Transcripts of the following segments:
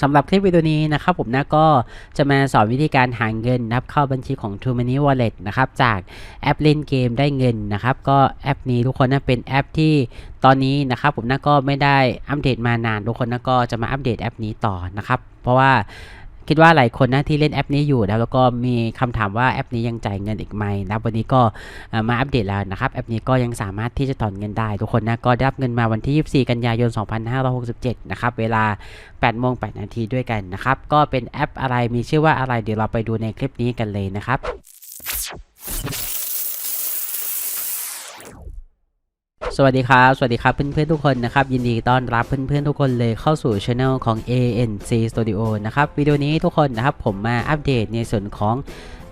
สำหรับคลิปวิดีโอนี้นะครับผมนะก็จะมาสอนวิธีการหาเงินนะครับเข้าบัญชีของ True Money Wallet นะครับจากแอปเล่นเกมได้เงินนะครับก็แอปนี้ทุกคนนะเป็นแอปที่ตอนนี้นะครับผมนะก็ไม่ได้อัปเดตมานานทุกคนนะก็จะมาอัปเดตแอปนี้ต่อนะครับเพราะว่า คิดว่าหลายคนนะที่เล่นแอปนี้อยู่นะแล้วก็มีคำถามว่าแอปนี้ยังจ่ายเงินอีกไหมนะวันนี้ก็มาอัปเดตแล้วนะครับแอปนี้ก็ยังสามารถที่จะถอนเงินได้ ทุกคนนะก็ได้รับเงินมาวันที่ 24 กันยายน 2567 นะครับเวลา8โมง8นาทีด้วยกันนะครับก็เป็นแอปอะไรมีชื่อว่าอะไรเดี๋ยวเราไปดูในคลิปนี้กันเลยนะครับ สวัสดีครับ สวัสดีครับเพื่อนๆทุกคนนะครับ ยินดีต้อนรับเพื่อนๆทุกคนเลยเข้าสู่ช anel ของ ANC Studio นะครับ วิดีโอนี้ทุกคนนะครับผมมาอัปเดตในส่วนของ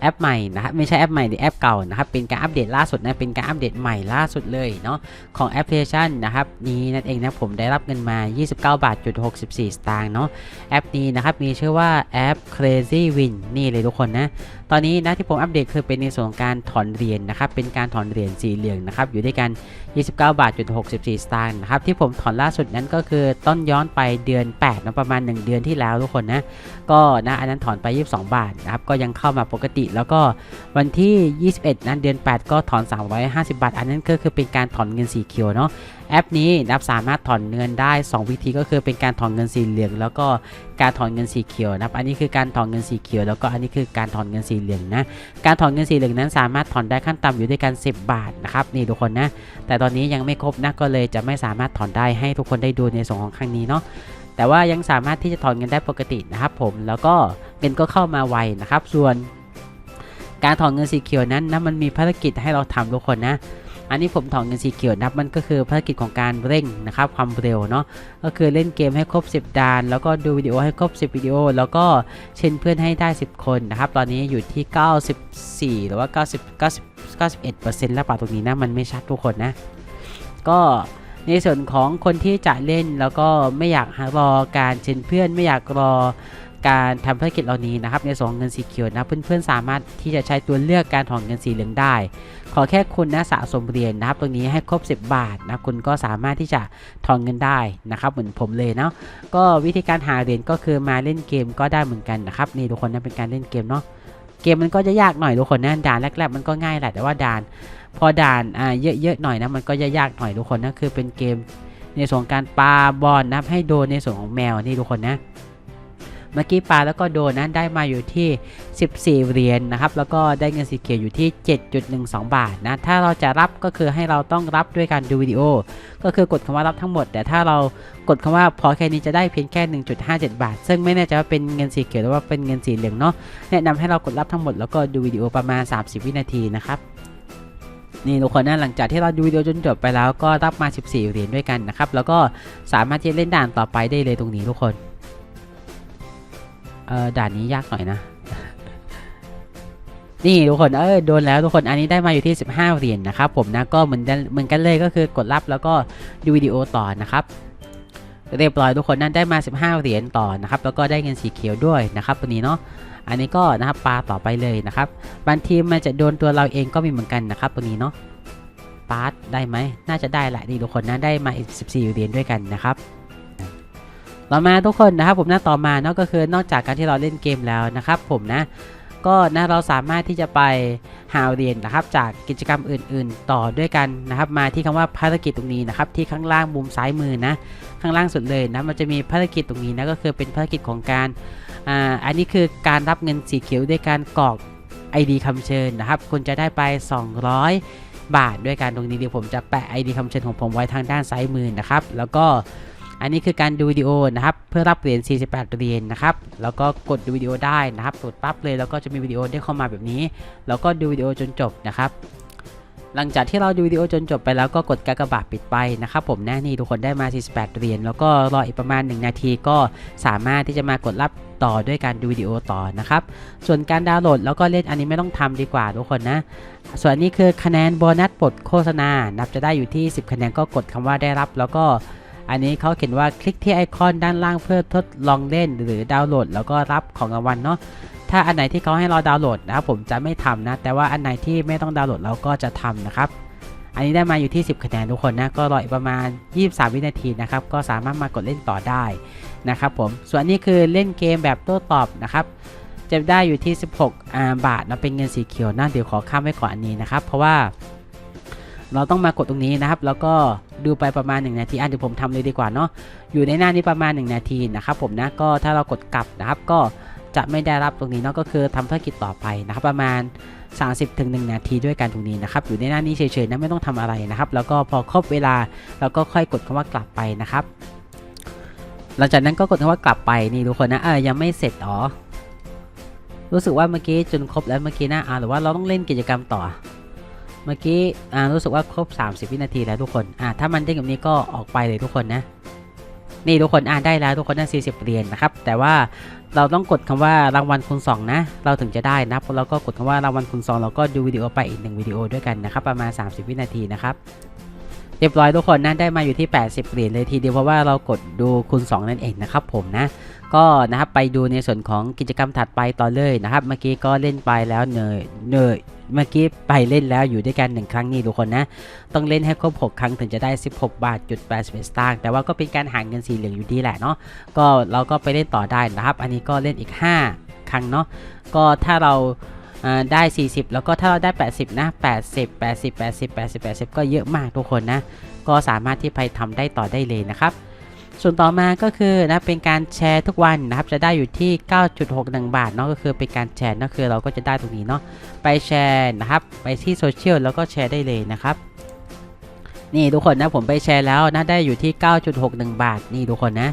แอปใหม่นะครับไม่ใช่แอปใหม่หรือแอปเก่านะครับเป็นการอัปเดตล่าสุดนะเป็นการอัปเดตใหม่ล่าสุดเลยเนาะของแอปพลิเคชันนะครับนี้นั่นเองนะผมได้รับเงินมา 29 บาทจุด64 สตางค์เนาะแอปนี้นะครับมีชื่อว่าแอป Crazy Win นี่เลยทุกคนนะ ตอนนี้นะที่ผมอัปเดตคือเป็นในส่วนของการถอนเหรียญนะครับ เป็นการถอนเหรียญสีเหลืองนะครับ อยู่ด้วยกัน 29 บาทจุด64 สตางค์นะครับ ที่ผมถอนล่าสุดนั้นก็คือต้นย้อนไปเดือน8นะประมาณ 1 เดือนที่แล้วทุกคนนะ ก็นะอันนั้นถอนไป 22 บาทนะครับ ก็ยังเข้ามาปกติ แล้วก็วันที่ 21 นั้นเดือน 8 ก็ถอน 350 บาท อันนั้นก็คือเป็นการถอนเงินสีเขียวเนาะแอปนี้นะครับสามารถถอนเงินได้ 2 วิธีก็คือเป็นการถอนเงินสีเหลือง แล้วก็การถอนเงินสีเขียวนะครับอันนี้คือการถอนเงินสีเขียวแล้วก็อันนี้คือการถอนเงินสีเหลืองนะการถอนเงินสีเหลืองนั้นสามารถถอนได้ขั้นต่ำอยู่ด้วยกัน 10 บาทนะครับนี่ทุกคนนะแต่ตอนนี้ยังไม่ครบนะก็เลยจะไม่สามารถถอนได้ให้ทุกคนได้ดูในส่วนของครั้งนี้เนาะแต่ว่ายังสามารถที่จะถอนเงินได้ปกตินะครับผมแล้วก็เงินก็เข้ามาไวนะครับ ส่วน การถอนเงินสีเขียวนั้นนะมันมีภารกิจให้เราทำทุกคนนะ อันนี้ผมถอนเงินสีเขียวนะมันก็คือภารกิจของการเร่งนะครับความเร็วเนาะก็คือเล่นเกมให้ครบ 10ดาน แล้วก็ดูวิดีโอให้ครบ 10 วิดีโอ แล้วก็เชิญเพื่อนให้ได้ 10 คนนะครับ ตอนนี้อยู่ที่ 94 หรือว่า 90 90 91%แล้วป่าตรงนี้นะมันไม่ชัดทุกคนนะ ก็ในส่วนของคนที่จะเล่นแล้วก็ไม่อยากรอการเชิญเพื่อนไม่อยากรอ การทำภารกิจเหล่านี้นะครับในส่วนของเงินสีเขียวนะเพื่อนๆสามารถที่จะใช้ตัวเลือกการถอนเงินสีเหลืองได้ ขอแค่คุณนะสะสมเหรียญนะครับ ตรงนี้ให้ครบ 10 บาทนะคุณก็สามารถที่จะถอนเงินได้นะครับ เหมือนผมเลยเนาะก็วิธีการหาเหรียญก็คือมาเล่นเกมก็ได้เหมือนกันนะครับนี่ทุกคนนะเป็นการเล่นเกมเนาะเกมมันก็จะยากหน่อยทุกคนนะด่านแรกๆมันก็ง่ายแหละแต่ว่าด่าน พอด่านอ่าเยอะๆหน่อยนะมันก็จะยากหน่อยทุกคนนะคือเป็นเกมในส่วนของการปาบอลนะครับให้โดนในส่วนของแมวนี่ทุกคนนะ เมื่อกี้ปาแล้วก็โดนนั้นได้มาอยู่ที่ 14 เหรียญนนะครับ แล้วก็ได้เงินสีเขียวอยู่ที่ 7.12 บาทนะ ถ้าเราจะรับก็คือให้เราต้องรับด้วยการดูวิดีโอ ก็คือกดคำว่ารับทั้งหมด แต่ถ้าเรากดคำว่าพอแค่นี้จะได้เพียงแค่ 1.57 บาท ซึ่งไม่แน่ใจว่าเป็นเงินสีเขียวหรือว่าเป็นเงินสีเหลืองเนาะ แนะนำให้เรากดรับทั้งหมดแล้วก็ดูวิดีโอประมาณ 30 วินาทีนะครับนี่ทุกคนนะหลังจากที่เราดูวิดีโอจนจบไปแล้วก็รับมา 14 เหรียญด้วยกันนะครับ แล้วก็สามารถที่จะเล่นด่านต่อไปได้เลยตรงนี้ทุกคน เออด่านนี้ยากหน่อยนะ นี่ทุกคนเออโดนแล้วทุกคนอันนี้ได้มาอยู่ที่ 15 เหรียญนะครับผมนะก็เหมือนกันเหมือนกันเลยก็คือกดรับแล้วก็ดูวิดีโอต่อนะครับเรียบร้อยทุกคนนั่นได้มา 15 เหรียญต่อนะครับแล้วก็ได้เงินสีเขียวด้วยนะครับตัวนี้เนาะอันนี้ก็นะครับปลาต่อไปเลยนะครับบางทีมันจะโดนตัวเราเองก็มีเหมือนกันนะครับตัวนี้เนาะปาร์ตได้ไหมน่าจะได้แหละนี่ทุกคนนะได้มาอีก14 เหรียญด้วยกันนะครับ ต่อมาทุกคนนะครับผมหนะต่อมาเนาะก็คือนอกจากการที่เราเล่นเกมแล้วนะครับผมนะก็นะเราสามารถที่จะไปหาเรียญนะครับจากกิจกรรมอื่น ๆ ต่อด้วยกันนะครับ มาที่คำว่าภารกิจตรงนี้นะครับที่ข้างล่างมุมซ้ายมือนะข้างล่างสุดเลยนะมันจะมีภารกิจตรงนี้นะก็คือเป็นภารกิจของการอ่าอันนี้คือการรับเงินสีเขียวด้วยการกรอก ID คำเชิญนะครับ คุณจะได้ไป 200 บาทด้วยการตรงนี้เดี๋ยวผมจะแปะ ID คำเชิญของผมไว้ทางด้านซ้ายมือนะครับ แล้วก็ อันนี้คือการดูวิดีโอนะครับ เพื่อรับเหรียญ 48 เหรียญนะครับ แล้วก็กดดูวิดีโอได้นะครับกดปั๊บเลยแล้วก็จะมีวิดีโอได้เข้ามาแบบนี้ แล้วก็ดูวิดีโอจนจบนะครับ หลังจากที่เราดูวิดีโอจนจบไปแล้วก็กดกากบาทปิดไปนะครับ ผมแน่นี่ทุกคนได้มา 48 เหรียญแล้วก็รออีกประมาณ 1 นาทีก็สามารถที่จะมากดรับต่อด้วยการดูวิดีโอต่อนะครับ ส่วนการดาวน์โหลดแล้วก็เล่นอันนี้ไม่ต้องทำดีกว่าทุกคนนะ ส่วนนี้คือคะแนนโบนัสปลดโฆษณา นับจะได้อยู่ที่ 10 คะแนนก็กดคำว่าได้รับแล้วก็ อันนี้เขาเขียนว่าคลิกที่ไอคอนด้านล่างเพื่อทดลองเล่นหรือดาวน์โหลด แล้วก็รับของรางวัลเนาะถ้าอันไหนที่เขาให้เราดาวน์โหลดนะครับผมจะไม่ทำนะ แต่ว่าอันไหนที่ไม่ต้องดาวน์โหลดเราก็จะทำนะครับ อันนี้ได้มาอยู่ที่ 10 คะแนนทุกคนนะก็รออีกประมาณ 23 วินาทีนะครับก็สามารถมากดเล่นต่อได้นะครับผมส่วนนี้คือเล่นเกมแบบโต้ตอบนะครับจะได้อยู่ที่ 16 บาทนะเป็นเงินสีเขียวนะเดี๋ยวขอข้ามไว้ก่อนอันนี้นะครับเพราะว่า เราต้องมากดตรงนี้นะครับ แล้วก็ดูไปประมาณ 1 นาทีอะเดี๋ยวผมทำเลยดีกว่าเนาะอยู่ในหน้านี้ประมาณ 1 นาทีนะครับผมนะก็ถ้าเรากดกลับนะครับ ก็จะไม่ได้รับตรงนี้เนาะก็คือทำธุรกิจต่อไปนะครับ ประมาณ 30ถึง1นาทีด้วยกันตรงนี้นะครับอยู่ในหน้านี้เฉยๆนะไม่ต้องทำอะไรนะครับ แล้วก็พอครบเวลาเราก็ค่อยกดคำว่ากลับไปนะครับ หลังจากนั้นก็กดคำว่ากลับไปนี่ทุกคนนะเออยังไม่เสร็จอ๋อรู้สึกว่าเมื่อกี้จนครบแล้วเมื่อกี้นะอ่าหรือว่าเราต้องเล่นกิจกรรมต่อ เมื่อกี้อ่ารู้สึกว่าครบ 30 วินาทีแล้วทุกคนอ่าถ้ามันเด้งแบบนี้ก็ออกไปเลยทุกคนนะ นี่ทุกคนอ่านได้แล้วทุกคนนะ40เหรียญนะครับ แต่ว่าเราต้องกดคำว่ารางวัลคูณ2นะ เราถึงจะได้นะแล้วก็กดคำว่ารางวัลคูณ2เราก็ดูวิดีโอไปอีกหนึ่งวิดีโอด้วยกันนะครับ ประมาณ 30 วินาทีนะครับ เรียบร้อยทุกคนนะได้มาอยู่ที่ 80เหรียญเลยทีเดียวเพราะว่าเรากดดูคูณ2นั่นเองนะครับผมนะ ก็นะครับไปดูในส่วนของกิจกรรมถัดไปต่อเลยนะครับ เมื่อกี้ก็เล่นไปแล้วเนยเนยเมื่อกี้ไปเล่นแล้วอยู่ด้วยกันหนึ่งครั้งนี่ทุกคนนะ ต้องเล่นให้ครบ 6 ครั้งถึงจะได้ 16 บาทจุด81สตางค์แต่ว่าก็เป็นการหาเงินสีเหลืองอยู่ดีแหละเนาะก็เราก็ไปเล่นต่อได้นะครับ อันนี้ก็เล่นอีก 5 ครั้งเนาะก็ถ้าเรา ได้ 40 แล้วก็ถ้าเราได้ 80 นะ 80 80 80 80 80 ก็เยอะมากทุกคนนะ ก็สามารถที่ไปทำได้ต่อได้เลยนะครับ ส่วนต่อมาก็คือนะเป็นการแชร์ทุกวันนะครับ จะได้อยู่ที่ 9.61 บาทเนาะก็คือเป็นการแชร์ก็คือเราก็จะได้ตรงนี้เนาะไปแชร์นะครับ ไปที่โซเชียลแล้วก็แชร์ได้เลยนะครับนี่ทุกคนนะผมไปแชร์แล้วนะได้อยู่ที่ 9.61 บาทนี่ทุกคนนะ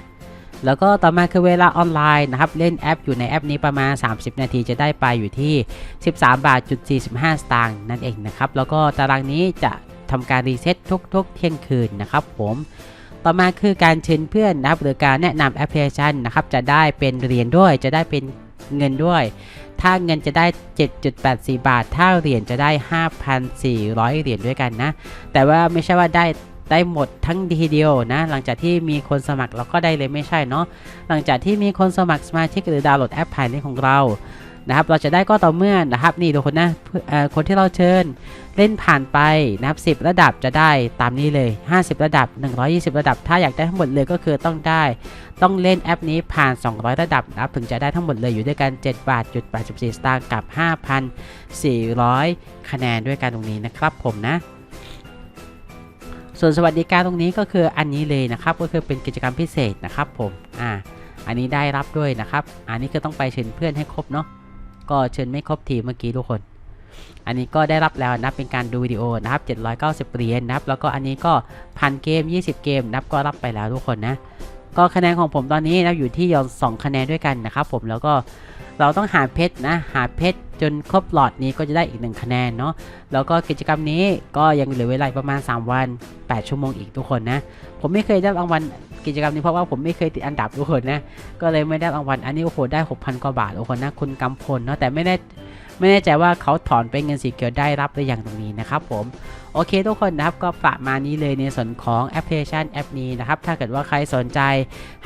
แล้วก็ต่อมาคือเวลาออนไลน์นะครับเล่นแอปอยู่ในแอปนี้ประมาณ 30 นาทีจะได้ไปอยู่ที่ 13 บาทจุด45 สตางค์นั่นเองนะครับแล้วก็ตารางนี้จะทำการรีเซ็ตทุกๆ เที่ยงคืนนะครับผมต่อมาคือการเชิญเพื่อนนะครับหรือการแนะนำแอปพลิเคชันนะครับจะได้เป็นเหรียญด้วยจะได้เป็นเงินด้วย ถ้าเงินจะได้ 7.84 บาท ถ้าเหรียญจะได้ 5,400 เหรียญด้วยกันนะ แต่ว่าไม่ใช่ว่าได้ ได้หมดทั้งทีเดียวนะ หลังจากที่มีคนสมัครเราก็ได้เลยไม่ใช่เนาะหลังจากที่มีคนสมัครสมาชิกหรือดาวน์โหลดแอปผ่านลิงก์ของเรานะครับเราจะได้ก็ต่อเมื่อนะครับนี่ทุกคนนะเออคนที่เราเชิญเล่นผ่านไปนะครับ 10 ระดับจะได้ตามนี้เลย 50 ระดับ 120 ระดับ ถ้าอยากได้ทั้งหมดเลยก็คือต้องได้ ต้องเล่นแอปนี้ผ่าน 200 ระดับนะครับถึงจะได้ทั้งหมดเลยอยู่ด้วยกัน 7 บาทจุด84 สตางค์กับ 5,400 คะแนนด้วยกันตรงนี้นะครับผมนะ ส่วนสวัสดิการตรงนี้ก็คืออันนี้เลยนะครับก็คือเป็นกิจกรรมพิเศษนะครับผมอ่าอันนี้ได้รับด้วยนะครับ อันนี้คือต้องไปเชิญเพื่อนให้ครบเนาะก็เชิญไม่ครบทีเมื่อกี้ทุกคน อันนี้ก็ได้รับแล้วนะเป็นการดูวิดีโอนะครับ 790เหรียญนะครับ แล้วก็อันนี้ก็พันเกม 20 เกมนะับก็รับไปแล้วทุกคนนะ ก็คะแนนของผมตอนนี้นะอยู่ที่ยอน2คะแนนด้วยกันนะครับผมแล้วก็ เราต้องหาเพชรนะหาเพชรจนครบหลอดนี้ก็จะได้อีก 1 คะแนนเนาะแล้วก็กิจกรรมนี้ก็ยังเหลือเวลาประมาณ 3 วัน 8 ชั่วโมงอีกทุกคนนะ ผมไม่เคยได้รางวัลกิจกรรมนี้เพราะว่าผมไม่เคยติดอันดับทุกคนนะก็เลยไม่ได้รางวัลอันนี้โอ้โหได้ 6,000 กว่าบาททุกคนนะคุณกำพลเนาะแต่ไม่ได้ ไม่แน่ใจว่าเขาถอนไปเงินสีเขียวได้รับหรือยังตรงนี้นะครับผมโอเคทุกคนนะครับก็ประมาณนี้เลยในส่วนของแอปพลิเคชันแอปนี้นะครับถ้าเกิดว่าใครสนใจ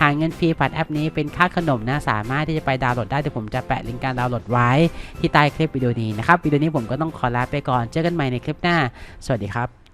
หาเงินฟรีผ่านแอปนี้เป็นค่าขนมนะสามารถที่จะไปดาวน์โหลดได้เดี๋ยวผมจะแปะลิงก์การดาวน์โหลดไว้ที่ใต้คลิปวิดีโอนี้นะครับวิดีโอนี้ผมก็ต้องขอลาไปก่อนเจอกันใหม่ในคลิปหน้า สวัสดีครับ